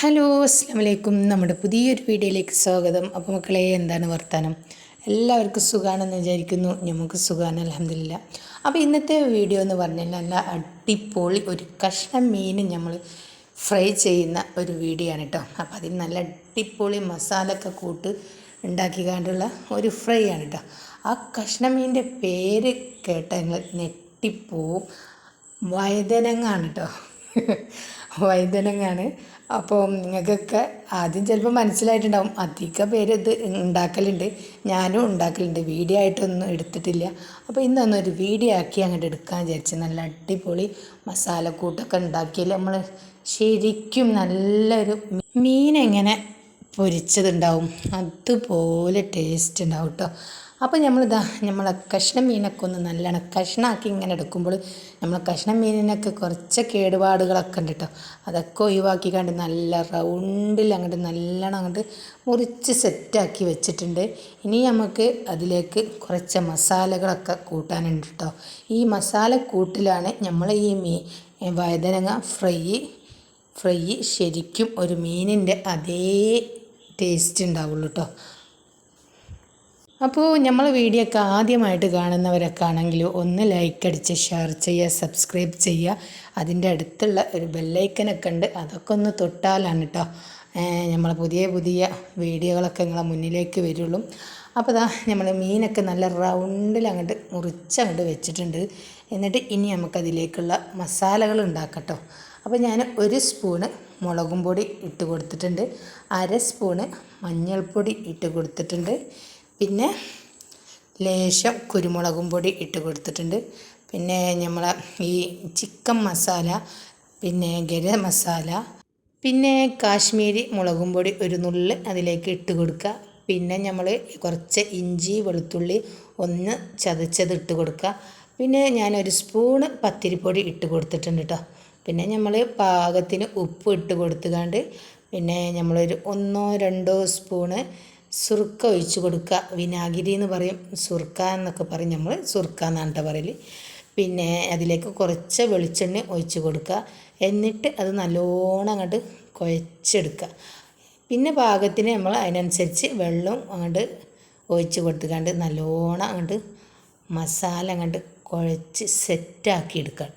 Hello അസ്സാം വലൈക്കും നമ്മുടെ പുതിയൊരു വീഡിയോയിലേക്ക് സ്വാഗതം. അപ്പോൾ മക്കളെ എന്താണ് വർത്തമാനം എല്ലാവർക്കും സുഖമാണെന്ന് വിചാരിക്കുന്നു. നമുക്ക് സുഖമാണ് അലഹമില്ല അപ്പോൾ ഇന്നത്തെ വീഡിയോ എന്ന് പറഞ്ഞാൽ നല്ല അടിപൊളി ഒരു കഷ്ണം മീൻ നമ്മൾ ഫ്രൈ ചെയ്യുന്ന ഒരു വീഡിയോ ആണ് കേട്ടോ അപ്പോൾ അതിന് നല്ല അടിപൊളി മസാലയൊക്കെ കൂട്ട് ഉണ്ടാക്കി കണ്ടുള്ള ഒരു ഫ്രൈ ആണ് കേട്ടോ ആ കഷ്ണം മീനിന്റെ പേര് കേട്ട നിങ്ങൾ ഞെട്ടിപ്പോവും. വഴുതനങ്ങാണ് കേട്ടോ വഴുതനങ്ങാണ് അപ്പോൾ നിങ്ങൾക്കൊക്കെ ആദ്യം ചിലപ്പോൾ മനസ്സിലായിട്ടുണ്ടാവും. അധിക പേര് ഇത് ഉണ്ടാക്കലുണ്ട്. ഞാനും ഉണ്ടാക്കലുണ്ട്. വീഡിയോ ആയിട്ടൊന്നും എടുത്തിട്ടില്ല. അപ്പോൾ ഇന്നൊന്നും ഒരു വീഡിയോ ആക്കി അങ്ങോട്ട് എടുക്കാൻ വിചാരിച്ചു നല്ല അടിപൊളി മസാലക്കൂട്ടൊക്കെ ഉണ്ടാക്കിയാൽ നമ്മൾ ശരിക്കും നല്ലൊരു മീൻ എങ്ങനെ പൊരിച്ചതുണ്ടാവും. അതുപോലെ ടേസ്റ്റ് ഉണ്ടാവും കേട്ടോ അപ്പോൾ നമ്മളിതാ നമ്മൾ കഷ്ണം മീനൊക്കെ ഒന്ന് നല്ലോണം കഷ്ണമാക്കി ഇങ്ങനെ എടുക്കുമ്പോൾ നമ്മൾ കഷ്ണം മീനിനൊക്കെ കുറച്ച് കേടുപാടുകളൊക്കെ ഉണ്ട് കേട്ടോ അതൊക്കെ ഒഴിവാക്കി കണ്ട് നല്ല റൗണ്ടിൽ അങ്ങോട്ട് നല്ലോണം അങ്ങോട്ട് മുറിച്ച് സെറ്റാക്കി വെച്ചിട്ടുണ്ട്. ഇനി നമുക്ക് അതിലേക്ക് കുറച്ച് മസാലകളൊക്കെ കൂട്ടാനുണ്ട് കേട്ടോ. ഈ മസാല കൂട്ടിലാണ് നമ്മൾ ഈ മീ വഴുതനങ്ങ ഫ്രൈ ഫ്രൈ ശരിക്കും ഒരു മീനിന്റെ അതേ ടേസ്റ്റ് ഉണ്ടാവുള്ളൂ കേട്ടോ. അപ്പോൾ നമ്മൾ വീഡിയോ ഒക്കെ ആദ്യമായിട്ട് കാണുന്നവരൊക്കെ ആണെങ്കിൽ ഒന്ന് ലൈക്ക് അടിച്ച് ഷെയർ ചെയ്യുക സബ്സ്ക്രൈബ് ചെയ്യുക. അതിന്റെ അടുത്തുള്ള ഒരു ബെല്ലൈക്കനൊക്കെ ഉണ്ട്. അതൊക്കെ ഒന്ന് തൊട്ടാലാണ് കേട്ടോ നമ്മൾ പുതിയ പുതിയ വീഡിയോകളൊക്കെ നിങ്ങളെ മുന്നിലേക്ക് വരുള്ളൂ. അപ്പോൾ ഇതാ നമ്മൾ മീനൊക്കെ നല്ല റൗണ്ടിൽ അങ്ങോട്ട് മുറിച്ചങ്ങോട്ട് വെച്ചിട്ടുണ്ട്. എന്നിട്ട് ഇനി നമുക്കതിലേക്കുള്ള മസാലകൾ ഉണ്ടാക്കട്ടോ. അപ്പോൾ ഞാൻ ഒരു സ്പൂണ് മുളകും പൊടി ഇട്ട് കൊടുത്തിട്ടുണ്ട്. അര സ്പൂണ് മഞ്ഞൾപ്പൊടി ഇട്ട് കൊടുത്തിട്ടുണ്ട്. പിന്നെ ലേശം കുരുമുളകും പൊടി ഇട്ട് കൊടുത്തിട്ടുണ്ട്. പിന്നെ നമ്മൾ ഈ ചിക്കൻ മസാല പിന്നെ ഗരം മസാല പിന്നെ കാശ്മീരി മുളകും പൊടി ഒരു നുള്ള് അതിലേക്ക് ഇട്ട് കൊടുക്കുക. പിന്നെ നമ്മൾ കുറച്ച് ഇഞ്ചി വെളുത്തുള്ളി ഒന്ന് ചതച്ചത് ഇട്ട് കൊടുക്കുക. പിന്നെ ഞാനൊരു സ്പൂണ് പത്തിരിപ്പൊടി ഇട്ട് കൊടുത്തിട്ടുണ്ട് കേട്ടോ പിന്നെ നമ്മൾ പാകത്തിന് ഉപ്പ് ഇട്ട് കൊടുത്തുകൊണ്ട് പിന്നെ നമ്മളൊരു ഒന്നോ രണ്ടോ സ്പൂണ് സുർക്ക ഒഴിച്ച് കൊടുക്കുക. വിനാഗിരി എന്ന് പറയും. സുർക്ക എന്നൊക്കെ പറയും നമ്മൾ സുർക്ക എന്നാണ് കേട്ടോ പറയൽ പിന്നെ അതിലേക്ക് കുറച്ച് വെളിച്ചെണ്ണ ഒഴിച്ച് കൊടുക്കുക. എന്നിട്ട് അത് നല്ലോണം അങ്ങോട്ട് കുഴച്ചെടുക്കുക. പിന്നെ പാകത്തിന് നമ്മൾ അതിനനുസരിച്ച് വെള്ളം അങ്ങോട്ട് ഒഴിച്ച് കൊടുത്തുകൊണ്ട് നല്ലോണം അങ്ങോട്ട് മസാല അങ്ങോട്ട് കുഴച്ച് സെറ്റാക്കി എടുക്കുക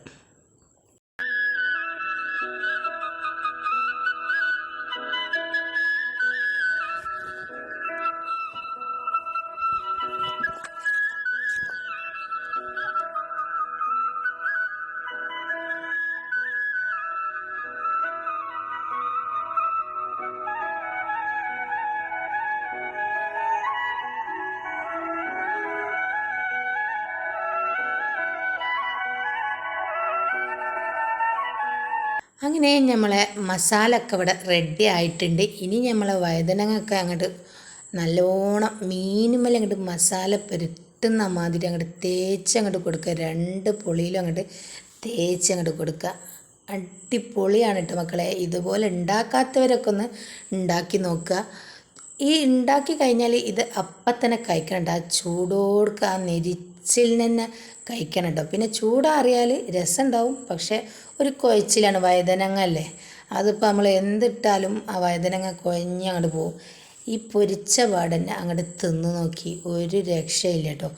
അങ്ങനെ നമ്മളെ മസാലയൊക്കെ ഇവിടെ റെഡി ആയിട്ടുണ്ട്. ഇനി നമ്മളെ വഴുതനങ്ങൊക്കെ അങ്ങോട്ട് നല്ലോണം മീനുമല്ല അങ്ങോട്ട് മസാല പുരട്ടുന്ന മാതിരി അങ്ങോട്ട് തേച്ച് അങ്ങോട്ട് കൊടുക്കുക. രണ്ട് പൊളിയിലും അങ്ങോട്ട് തേച്ച് അങ്ങോട്ട് കൊടുക്കുക. അടിപൊളിയാണ് കേട്ടോ മക്കളെ. ഇതുപോലെ ഉണ്ടാക്കാത്തവരൊക്കെ ഒന്ന് ഉണ്ടാക്കി നോക്കുക. ഈ ഉണ്ടാക്കി കഴിഞ്ഞാൽ ഇത് അപ്പം തന്നെ കഴിക്കണ്ട. ആ ചൂടോടുക്ക് ആ നിന്ന് കഴിക്കണം കേട്ടോ പിന്നെ ചൂടാറിയാൽ രസം ഉണ്ടാവും പക്ഷേ ഒരു കുഴച്ചിലാണ് വഴുതനങ്ങ അല്ലേ അതിപ്പോൾ നമ്മൾ എന്തിട്ടാലും ആ വഴുതനങ്ങ കുഴഞ്ഞ് അങ്ങോട്ട് പോകും. ഈ പൊരിച്ച പാടന്നെ അങ്ങോട്ട് തിന്ന് നോക്കി ഒരു രക്ഷയില്ല കേട്ടോ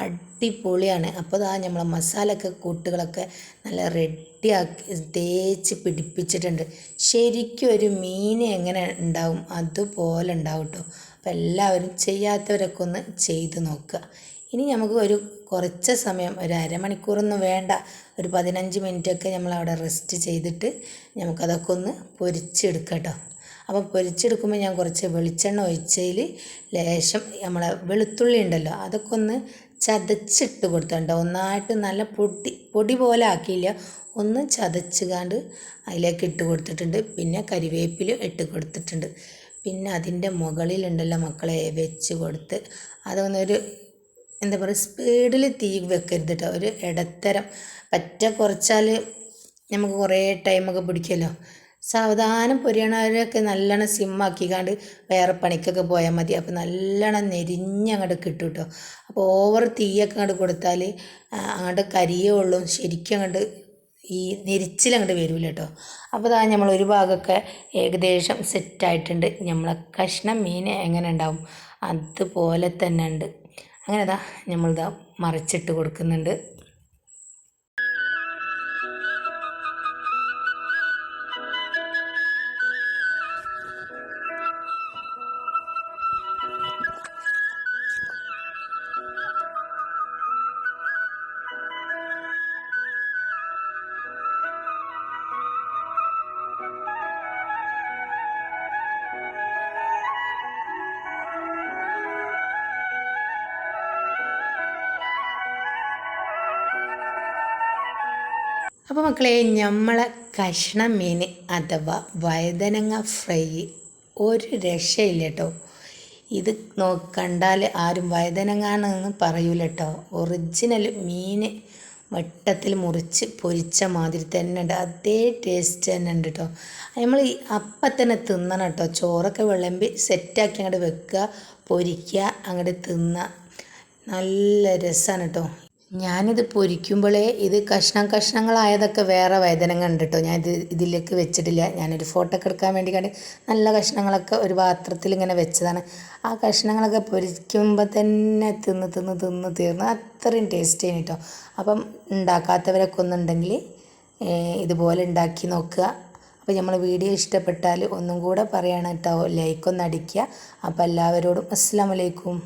അടിപൊളിയാണ്. അപ്പോൾ അതാ നമ്മളെ മസാലയൊക്കെ കൂട്ടുകളൊക്കെ നല്ല റെഡിയാക്കി തേച്ച് പിടിപ്പിച്ചിട്ടുണ്ട്. ശരിക്കും ഒരു മീൻ എങ്ങനെ ഉണ്ടാവും അതുപോലെ ഉണ്ടാവും കേട്ടോ അപ്പോൾ എല്ലാവരും ചെയ്യാത്തവരൊക്കെ ഒന്ന് ചെയ്ത് നോക്കുക. ഇനി നമുക്ക് ഒരു കുറച്ച് സമയം ഒരു അരമണിക്കൂറൊന്നും വേണ്ട. ഒരു പതിനഞ്ച് മിനിറ്റൊക്കെ നമ്മൾ അവിടെ റെസ്റ്റ് ചെയ്തിട്ട് നമുക്കതൊക്കെ ഒന്ന് പൊരിച്ചെടുക്കാം കേട്ടോ. അപ്പോൾ പൊരിച്ചെടുക്കുമ്പോൾ ഞാൻ കുറച്ച് വെളിച്ചെണ്ണ ഒഴിച്ചതിൽ ലേശം നമ്മളെ വെളുത്തുള്ളി ഉണ്ടല്ലോ അതൊക്കെ ഒന്ന് ചതച്ചിട്ട് കൊടുത്തിട്ടുണ്ട് ഒന്നായിട്ട് നല്ല പൊടി പൊടി പോലെ ആക്കിയില്ല. ഒന്ന് ചതച്ചുകാണ്ട് അതിലേക്ക് ഇട്ട് കൊടുത്തിട്ടുണ്ട്. പിന്നെ കരിവേപ്പില ഇട്ട് കൊടുത്തിട്ടുണ്ട്. പിന്നെ അതിന്റെ മുകളിലുണ്ടല്ലോ മക്കളെ വെച്ച് കൊടുത്ത് അതൊന്നൊരു എന്താ പറയുക സ്പീഡിൽ തീ വെക്കരുത് കേട്ടോ ഒരു ഇടത്തരം പറ്റ കുറച്ചാൽ നമുക്ക് കുറേ ടൈമൊക്കെ പിടിക്കുമല്ലോ സാവധാനം പൊരിയണവരൊക്കെ നല്ലോണം സിമ്മാക്കിക്കാണ്ട് വേറെ പണിക്കൊക്കെ പോയാൽ മതി. അപ്പോൾ നല്ലോണം നെരിഞ്ഞങ്ങോട്ട് കിട്ടും കേട്ടോ അപ്പോൾ ഓവർ തീയൊക്കെ അങ്ങോട്ട് കൊടുത്താൽ അങ്ങോട്ട് കരിയേ ഉള്ളൂ. ശരിക്കും അങ്ങോട്ട് ഈ നെരിച്ചിലങ്ങോട്ട് വരില്ല കേട്ടോ അപ്പോൾ ഇതാ നമ്മൾ ഒരു ഭാഗമൊക്കെ ഏകദേശം സെറ്റായിട്ടുണ്ട് നമ്മളെ കഷ്ണം മീൻ എങ്ങനെ ഉണ്ടാവും? അതുപോലെ തന്നെ ഉണ്ട്. അങ്ങനെ ഇതാ നമ്മളിതാ മറിച്ചിട്ട് കൊടുക്കുന്നുണ്ട്. അപ്പോൾ മക്കളെ നമ്മളെ കഷ്ണം മീൻ അഥവാ വഴുതനങ്ങ ഫ്രൈ ഒരു രക്ഷയില്ല കേട്ടോ ഇത് നോക്കണ്ടാൽ കണ്ടാൽ ആരും വഴുതനങ്ങാണെന്ന് പറയൂല കേട്ടോ ഒറിജിനൽ മീൻ വട്ടത്തിൽ മുറിച്ച് പൊരിച്ച മാതിരി തന്നെ ഉണ്ട് അതേ ടേസ്റ്റ് തന്നെ ഉണ്ട് കേട്ടോ നമ്മൾ അപ്പം തന്നെ തിന്നണം കേട്ടോ ചോറൊക്കെ വിളമ്പി സെറ്റാക്കി അങ്ങോട്ട് വെക്കുക പൊരിക്കുക അങ്ങോട്ട് തിന്നുക നല്ല രസമാണ് കേട്ടോ ഞാനിത് പൊരിക്കുമ്പോഴേ ഇത് കഷ്ണം കഷ്ണങ്ങളായതൊക്കെ വേറെ വേദന ഉണ്ട് കേട്ടോ ഞാൻ ഇത് ഇതിലേക്ക് വെച്ചിട്ടില്ല. ഞാനൊരു ഫോട്ടോ ഒക്കെ എടുക്കാൻ വേണ്ടി കണ്ട് നല്ല കഷ്ണങ്ങളൊക്കെ ഒരു പാത്രത്തിൽ ഇങ്ങനെ വെച്ചതാണ്. ആ കഷ്ണങ്ങളൊക്കെ പൊരിക്കുമ്പോൾ തന്നെ തിന്ന് തിന്ന് തിന്ന് തീർന്ന് അത്രയും ടേസ്റ്റ് ചെയ്യും കേട്ടോ അപ്പം ഉണ്ടാക്കാത്തവരൊക്കെ ഒന്നുണ്ടെങ്കിൽ ഇതുപോലെ ഉണ്ടാക്കി നോക്കുക. അപ്പോൾ നമ്മൾ വീഡിയോ ഇഷ്ടപ്പെട്ടാൽ ഒന്നും കൂടെ പറയണം കേട്ടോ ലൈക്ക് ഒന്ന് അടിക്കുക. അപ്പോൾ എല്ലാവരോടും അസ്സാം വലൈക്കും